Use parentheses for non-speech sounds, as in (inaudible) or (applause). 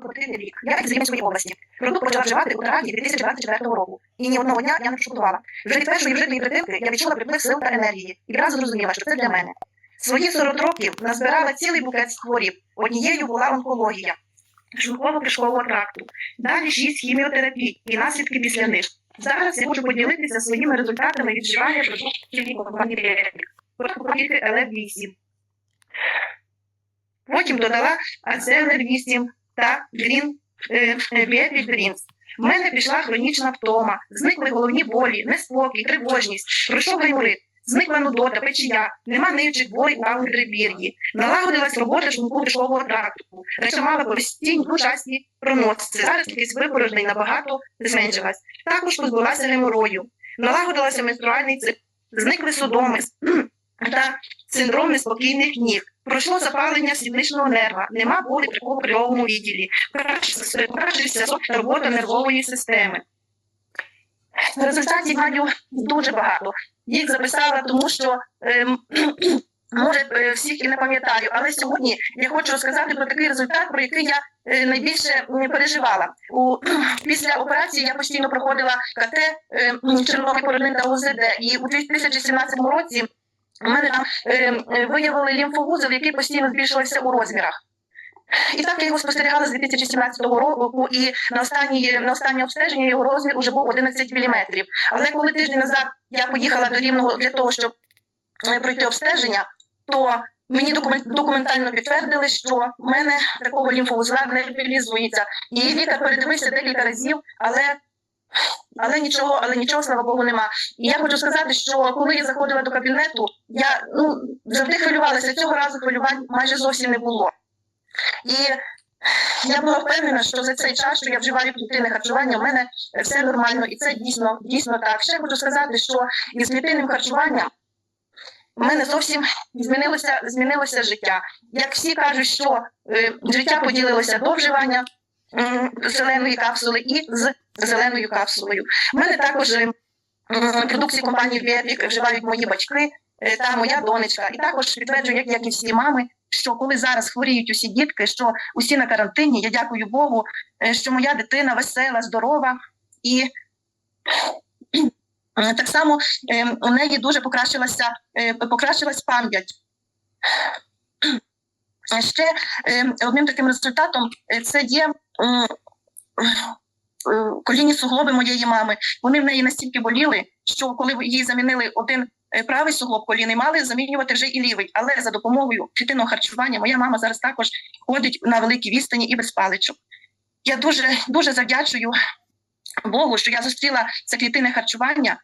41 рік. Я із Рівненської області. Продукт почала вживати у травні 2024 року. І ні одного дня я не пошкодувала. Вже від першої вжитої притивки я відчула приплив сил та енергії і одразу зрозуміла, що це для мене. Свої 40 років назбирала цілий букет хворіб. Однією була онкологія, шлунково-кишкового тракту. Далі 6 хіміотерапій і наслідки після них. Зараз я хочу поділитися своїми результатами відживання продуктів компанії. Продукти ЛФ-8. Потім додала Ацелер 8 та Green Beatrice Greens. В мене пішла хронічна втома, зникли головні болі, неспокій, тривожність, пройшов гайморит, зникла нудота, печія, нема ниючих болей у аудребір'ї, налагодилась робота шлунку кишкового тракту, реча мала постійні учасні проносці, зараз кількість випорожнень набагато зменшилась. Також позбулася геморою, налагодилася менструальний цикл, зникли судоми та синдром неспокійних ніг. Пройшло запалення сідничного нерва, нема болі при кровому відділі, покращився покращився та робота нервової системи. Результатів маю дуже багато. Їх записала, тому що ем, (clears throat) може е, всіх і не пам'ятаю. Але сьогодні я хочу розказати про такий результат, про який я е, найбільше переживала. У, (clears throat) після операції я постійно проходила КТ е, червоний порожнин та УЗД. І у 2017 році у мене там е, е, виявили лімфовузол, який постійно збільшувався у розмірах. І так я його спостерігала з 2017 року, і на останнє, на останнє обстеження його розмір уже був 11 мм. Але коли тиждень назад я поїхала до Рівного для того, щоб е, пройти обстеження, то мені документально підтвердили, що в мене такого лімфовузла не реалізується. І лікар передивився декілька разів, але але нічого, але нічого, слава Богу, нема. І я хочу сказати, що коли я заходила до кабінету, я ну завжди хвилювалася. Цього разу хвилювань майже зовсім не було. І я була впевнена, що за цей час, що я вживаю клітинне харчування, у мене все нормально, і це дійсно дійсно так. Ще хочу сказати, що із клітинним харчуванням у мене зовсім змінилося змінилося життя. Як всі кажуть, що е, життя поділилося до вживання зеленої капсули і з зеленою капсулою. У мене також е, продукції компанії Біатрік вживають мої батьки е, та моя донечка. І також підтверджую, як, як і всі мами, що коли зараз хворіють усі дітки, що усі на карантині, я дякую Богу, е, що моя дитина весела, здорова і. Так само у неї дуже покращилася, покращилась пам'ять. Ще е, одним таким результатом е, це є е, колінні суглоби моєї мами. Вони в неї настільки боліли, що коли їй замінили один е, правий суглоб коліни, мали замінювати вже і лівий. Але за допомогою клітинного харчування моя мама зараз також ходить на великій відстані і без паличок. Я дуже дуже завдячую Богу, що я зустріла це клітинне харчування,